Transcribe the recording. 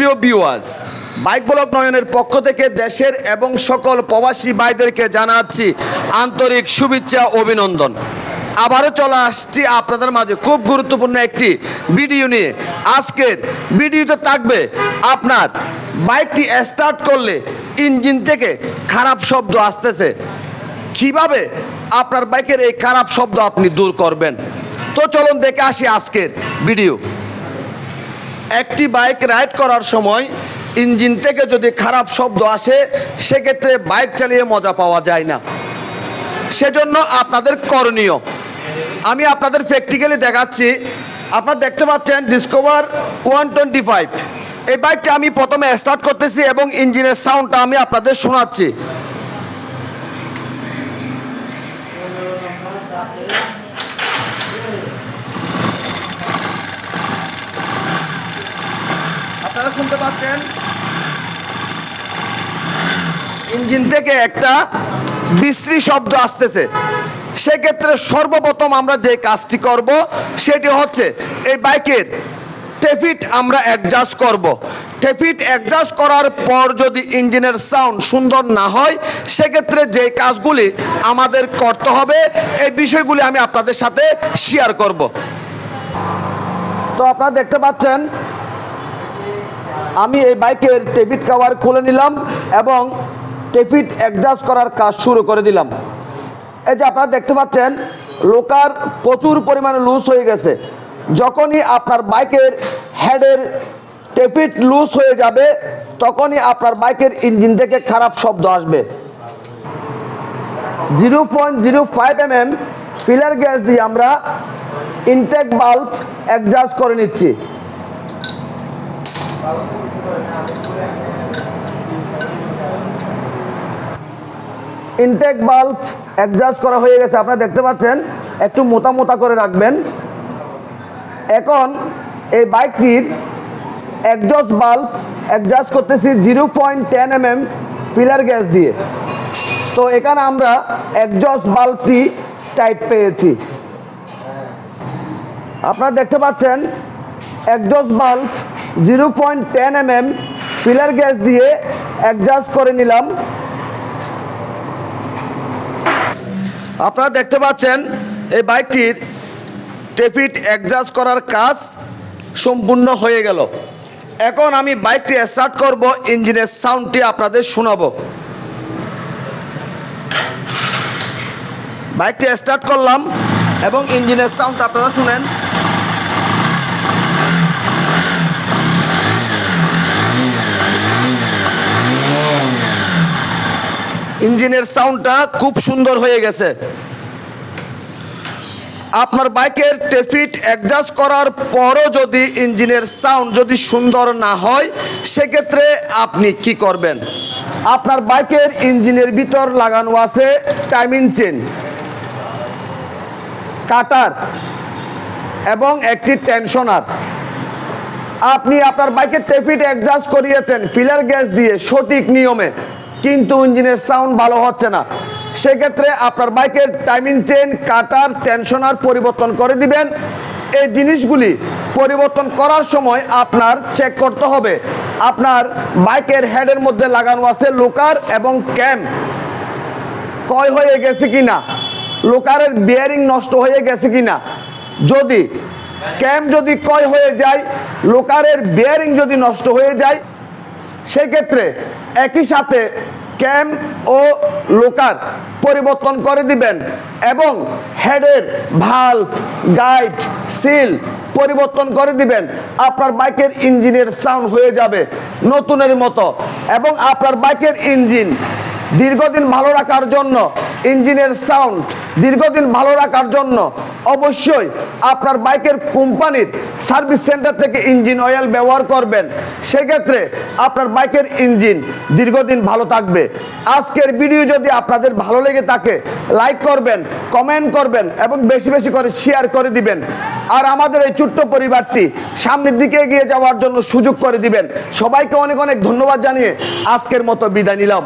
প্রিয় বিওয়াজ bike block নয়নের পক্ষ থেকে দেশের এবং সকল প্রবাসী ভাইদেরকে জানাচ্ছি আন্তরিক শুভেচ্ছা, অভিনন্দন। আবারও চলে আসছি আপনাদের মাঝে খুব গুরুত্বপূর্ণ একটি ভিডিও নিয়ে। আজকের ভিডিওতে থাকবে আপনার বাইকটি স্টার্ট করলে ইঞ্জিন থেকে খারাপ শব্দ আসতেছে। কীভাবে আপনার বাইকের এই খারাপ শব্দ আপনি দূর করবেন? তো চলুন দেখে আসি আজকের ভিডিও একটি বাইক রাইড করার সময় ইঞ্জিন থেকে যদি খারাপ শব্দ আসে, সেক্ষেত্রে বাইক চালিয়ে মজা পাওয়া যায় না। সেজন্য আপনাদের করণীয়, আমি আপনাদের প্র্যাকটিক্যালি দেখাচ্ছি। আপনারা দেখতে পাচ্ছেন ডিসকভার ওয়ান টোয়েন্টি ফাইভ এই বাইকটা আমি প্রথমে স্টার্ট করতেছি এবং ইঞ্জিনের সাউন্ডটা আমি আপনাদের শোনাচ্ছি। শুনতে পাচ্ছেন? ইঞ্জিন থেকে একটা বিশ্রী শব্দ আসতেছে। সেক্ষেত্রে সর্বপ্রথম আমরা যে কাজটি করব, সেটি হচ্ছে এই বাইকের টেফিট আমরা অ্যাডজাস্ট করব। টেফিট অ্যাডজাস্ট করার পর যদি ইঞ্জিনের সাউন্ড সুন্দর না হয়, সেক্ষেত্রে যে কাজগুলি আমাদের করতে হবে, এই বিষয়গুলি আমি আপনাদের সাথে শেয়ার করব। তো আপনারা দেখতে পাচ্ছেন আমি এই বাইকের টেফিট কাভার খুলে নিলাম এবং টেফিট অ্যাডজাস্ট করার কাজ শুরু করে দিলাম। এই যে আপনারা দেখতে পাচ্ছেন, লোকার প্রচুর পরিমাণে লুজ হয়ে গেছে। যখনই আপনার বাইকের হেডের টেফিট লুজ হয়ে যাবে, তখনই আপনার বাইকের ইঞ্জিন থেকে খারাপ শব্দ আসবে। Zero point zero five M M feeler gauge দিয়ে আমরা ইনটেক বাল্ব অ্যাডজাস্ট করে নিচ্ছি। ইনটেক বাল্ব অ্যাডজাস্ট করা হয়ে গেছে। আপনারা দেখতে পাচ্ছেন, একটু মোটা মোটা করে রাখবেন। এখন এই বাইকটির একজস্ট বাল্ব অ্যাডজাস্ট করতেছি zero point ten M M feeler gauge দিয়ে। তো এখানে আমরা একজস্ট বাল্বটি টাইট পেয়েছি। আপনারা দেখতে পাচ্ছেন exhaust bulb zero point ten M M feeler gauge দিয়ে অ্যাডজাস্ট করে নিলাম। আপনারা দেখতে পাচ্ছেন, এই বাইকটির টেফিট অ্যাডজাস্ট করার কাজ সম্পূর্ণ হয়ে গেল। এখন আমি বাইকটি স্টার্ট করব, ইঞ্জিনের সাউন্ডটি আপনাদের শোনাবো। বাইকটি স্টার্ট করলাম এবং ইঞ্জিনের সাউন্ড আপনারা শুনেন। ইঞ্জিনের সাউন্ডটা খুব সুন্দর হয়ে গেছে। আপনার বাইকের টেফিট অ্যাডজাস্ট করার পরও যদি ইঞ্জিনের সাউন্ড যদি সুন্দর না হয়, সেক্ষেত্রে আপনি কি করবেন? আপনার বাইকের ইঞ্জিনের ভিতর লাগানো আছে টাইমিং চেন কাটার এবং একটি টেনশনার আপনি আপনার বাইকের টেফিট অ্যাডজাস্ট করিয়েছেন ফিলার গ্যাস দিয়ে সঠিক নিয়মে। কিন্তু ইঞ্জিনের সাউন্ড ভালো হচ্ছে না। সেক্ষেত্রে আপনার বাইকের টাইমিং চেন কাটার টেনশনার পরিবর্তন করে দিবেন। এই জিনিসগুলি পরিবর্তন করার সময় আপনার চেক করতে হবে। আপনার বাইকের হেডের মধ্যে লাগানো আছে লোকার এবং ক্যাম্প ক্ষয় হয়ে গেছে কি না লোকারের বিয়ারিং নষ্ট হয়ে গেছে কি না যদি ক্যাম্প যদি ক্ষয় হয়ে যায় লোকারের বিয়ারিং যদি নষ্ট হয়ে যায় সেক্ষেত্রে একই সাথে ক্যাম ও লোকার পরিবর্তন করে দিবেন এবং হেডের ভালো গাইড সিল পরিবর্তন করে দিবেন। আপনার বাইকের ইঞ্জিনের সাউন্ড হয়ে যাবে নতুনের মতো এবং আপনার বাইকের ইঞ্জিন দীর্ঘদিন ভালো রাখার জন্য ইঞ্জিনের সাউন্ড দীর্ঘদিন ভালো রাখার জন্য অবশ্যই আপনার বাইকের কোম্পানির সার্ভিস সেন্টার থেকে ইঞ্জিন অয়েল ব্যবহার করবেন। সেক্ষেত্রে আপনার বাইকের ইঞ্জিন দীর্ঘদিন ভালো থাকবে। আজকের ভিডিও যদি আপনাদের ভালো লেগে থাকে লাইক করবেন কমেন্ট করবেন এবং বেশি বেশি করে শেয়ার করে দিবেন। আর আমাদের এই ছোট্ট পরিবারটি সামনের দিকে এগিয়ে যাওয়ার জন্য সুযোগ করে দিবেন। সবাইকে অনেক অনেক ধন্যবাদ জানিয়ে আজকের মতো বিদায় নিলাম।